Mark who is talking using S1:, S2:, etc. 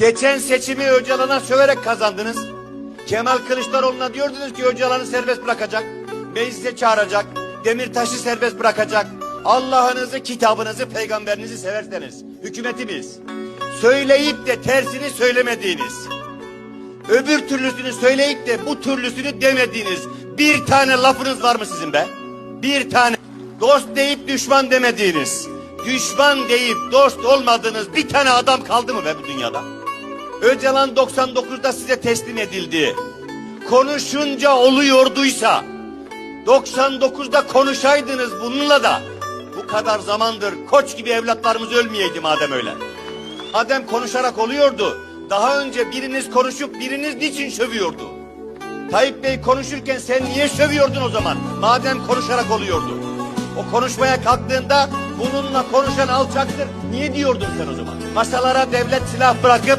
S1: Geçen seçimi Öcalan'a söverek kazandınız. Kemal Kılıçdaroğlu'na diyordunuz ki Öcalan'ı serbest bırakacak. Meclise çağıracak. Demirtaş'ı serbest bırakacak. Allah'ınızı, kitabınızı, peygamberinizi severseniz. Hükümetimiz. Söyleyip de tersini söylemediğiniz. Öbür türlüsünü söyleyip de bu türlüsünü demediğiniz bir tane lafınız var mı sizin be? Bir tane. Dost deyip düşman demediğiniz. Düşman deyip dost olmadığınız bir tane adam kaldı mı be bu dünyada? Öcalan 99'da size teslim edildi. Konuşunca oluyorduysa 99'da konuşaydınız bununla da bu kadar zamandır koç gibi evlatlarımız ölmeyeydi madem öyle. Madem konuşarak oluyordu daha önce biriniz konuşup biriniz niçin sövüyordu? Tayyip Bey konuşurken sen niye sövüyordun o zaman? Madem konuşarak oluyordu. O konuşmaya kalktığında bununla konuşan alçaktır. Niye diyordun sen o zaman? Masalara devlet silah bırakıp